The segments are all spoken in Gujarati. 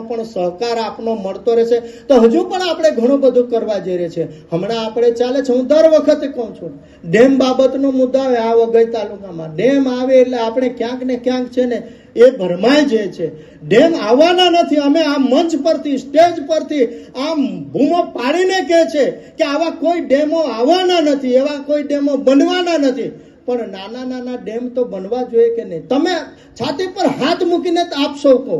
પણ સહકાર આપનો મળતો રહેશે તો હજુ પણ આપણે ઘણું બધું કરવા જઈ રહ્યા છે. હમણાં આપણે ચાલે છે. હું દર વખતે કહું છું, ડેમ બાબતનો મુદ્દો આવે આ વગર તાલુકામાં. ડેમ આવે એટલે આપણે ક્યાંક ને ક્યાંક છે ને એ ભરમાઈ જાય છે. ડેમ આવવાના નથી. અમે આ મંચ પરથી, સ્ટેજ પરથી આમ બૂમો પાડીને કહે છે કે આવા કોઈ ડેમો આવવાના નથી, એવા કોઈ ડેમો બનવાના નથી. પણ નાના નાના ડેમ તો બનવા જોઈએ કે નહીં? તમે છાતી પર હાથ મૂકીને આપ સૌ કહો.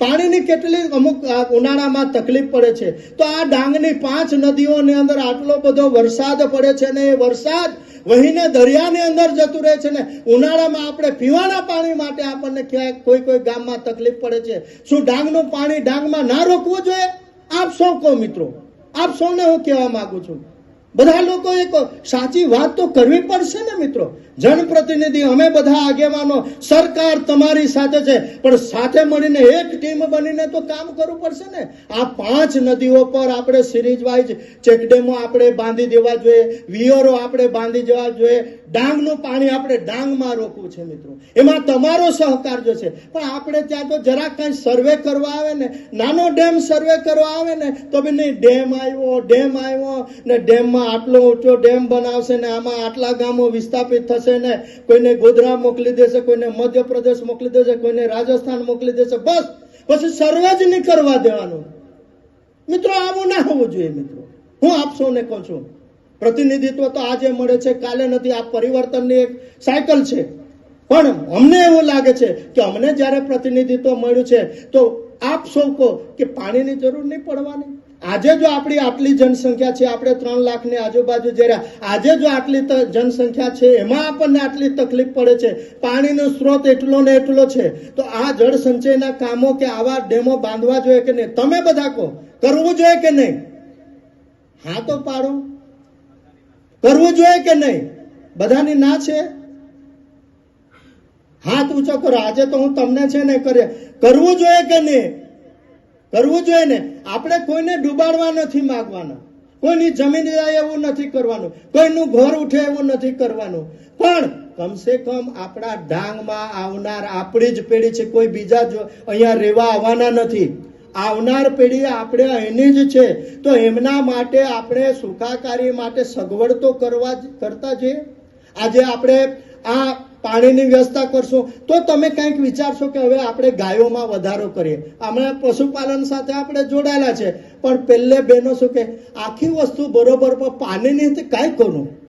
પાણીની કેટલી અમુક ઉનાળામાં તકલીફ પડે છે. તો આ ડાંગની પાંચ નદીઓની અંદર આટલો બધો વરસાદ પડે છે ને એ વરસાદ વહીને દરિયાની અંદર જતું રહે છે ને, ઉનાળામાં આપણે પીવાના પાણી માટે આપણને ક્યાંક કોઈ કોઈ ગામમાં તકલીફ પડે છે. શું ડાંગનું પાણી ડાંગમાં ના રોકવું જોઈએ? આપ સૌ કહો મિત્રો. આપ સૌને હું કહેવા માગું છું. બધા લોકો એક સાચી વાત તો કરવી પડશે ને મિત્રો. જનપ્રતિનિધિ, અમે બધા આગેવાનો, સરકાર તમારી સાથે છે, પણ સાથે મળીને એક ટીમ બનીને તો કામ કરવું પડશે ને. આ પાંચ નદીઓ પર આપણે સિરીઝ વાઇઝ ચેકડેમો આપણે બાંધી દેવા જોઈએ, વિયરો આપણે બાંધી દેવા જોઈએ, ડાંગનું પાણી આપણે ડાંગમાં રોકવું છે મિત્રો. એમાં તમારો સહકાર જોશે. પણ આપણે ત્યાં તો જરાક કાંઈ સર્વે કરવા આવે ને, નાનો ડેમ સર્વે કરવા આવે ને, તો બી નહીં, ડેમ આવ્યો ડેમ આવ્યો, ને ડેમમાં આટલો ઊંચો ડેમ બનાવશે ને આમાં આટલા ગામો વિસ્થાપિત થશે ને કોઈને ગોધરા મોકલી દેશે, કોઈને મધ્યપ્રદેશ મોકલી દેશે, કોઈને રાજસ્થાન મોકલી દેશે, બસ, પછી સર્વે જ નહીં કરવા દેવાનું. મિત્રો, આવું ના હોવું જોઈએ, મિત્રો. હું આપ સૌને કહું છું, પ્રતિનિધિત્વ તો આજે મળે છે, કાલે નથી, આ પરિવર્તનની એક સાયકલ છે. પણ અમને એવું લાગે છે કે અમને જ્યારે પ્રતિનિધિત્વ મળ્યું છે, તો આપ સૌ કહો કે પાણીની જરૂર નહીં પડવાની. આજે જો આપણી આટલી જનસંખ્યા છે, આપણે ત્રણ લાખની આજુબાજુ જરા, આજે જો આટલી જનસંખ્યા છે, એમાં આપણને આટલી તકલીફ પડે છે, પાણીનો સ્ત્રોત એટલો ને એટલો છે, તો આ જળ સંચયના કામો કે આવા ડેમો બાંધવા જોઈએ કે નહીં? તમે બધા કહો, કરવું જોઈએ કે નહીં? હા તો પાડો. કરવું જોઈએ કે નહીં? બધાની ના છે? હાથ ઊંચો કરો આજે તો હું તમને છે ને કરે કરવું જોઈએ કે નહીં? કરવું જોઈએ ને. આપણે કોઈને ડૂબાડવા નથી માગવાના. કોઈની જમીન જાય એવું નથી કરવાનું. કોઈનું ઘર ઉઠે એવું નથી કરવાનું. પણ કમસે કમ આપણા ડાંગમાં આવનાર આપણી જ પેઢી છે. કોઈ બીજા જો અહીંયા રહેવા આવવાના નથી. આવનાર પેઢી આપણે અહીંની જ છે. તો એમના માટે આપણે સુખાકારી માટે સગવડ તો કરવા કરતા જઈએ. આજે આપણે આ પાણીની વ્યવસ્થા કરશું, તો તમે કંઈક વિચારશો કે હવે આપણે ગાયોમાં વધારો કરીએ. હમણાં પશુપાલન સાથે આપણે જોડાયેલા છે. પણ પહેલે બહેનો શું કે, આખી વસ્તુ બરોબર, પણ પાણીની કાંઈ કરું